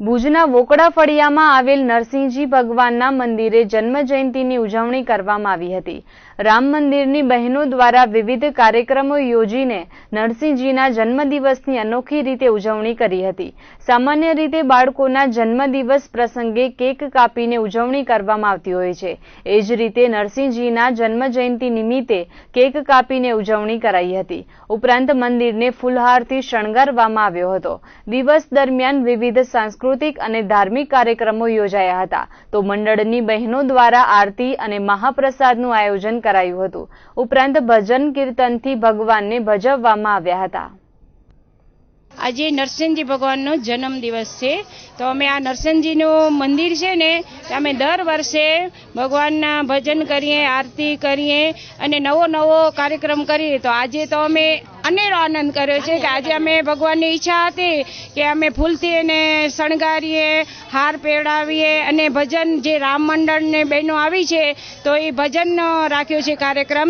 ભુજના વોકડા ફળિયામાં આવેલ નરસિંહજી ભગવાનના મંદિરે જન્મ જયંતિની ઉજવણી કરવામાં આવી હતી. રામ મંદિરની બહેનો દ્વારા વિવિધ કાર્યક્રમો યોજીને નરસિંહજીના જન્મદિવસની અનોખી રીતે ઉજવણી કરી હતી. સામાન્ય રીતે બાળકોના જન્મદિવસ પ્રસંગે કેક કાપીને ઉજવણી કરવામાં આવતી હોય છે. એ જ રીતે નરસિંહજીના જન્મ જયંતિ નિમિત્તે કેક કાપીને ઉજવણી કરાઈ હતી. ઉપરાંત મંદિરને ફૂલહારથી શણગારવામાં આવ્યો હતો. દિવસ દરમિયાન વિવિધ સાંસ્કૃતિક અને ધાર્મિક કાર્યક્રમો યોજાયા હતા. તો મંડળની બહેનો દ્વારા આરતી અને મહાપ્રસાદનું આયોજન કરાયું હતું. ઉપરાંત ભજન કીર્તનથી ભગવાનને ભજવવામાં આવ્યા હતા. આજે નરસિંહજી ભગવાનનો જન્મ દિવસ છે. તો અમે આ નરસિંહજીનું મંદિર છે ને અમે દર વર્ષે ભગવાનના ભજન કરીએ, આરતી કરીએ અને નવો નવો કાર્યક્રમ કરીએ. તો આજે તો અમે અનેરો આનંદ કર્યો છે કે આજે અમે ભગવાનની ઈચ્છા હતી કે અમે ફૂલથી એને શણગારીએ, હાર પહેરાવીએ અને ભજન જે રામ મંડળને બહેનો આવી છે, તો એ ભજન રાખ્યો છે કાર્યક્રમ.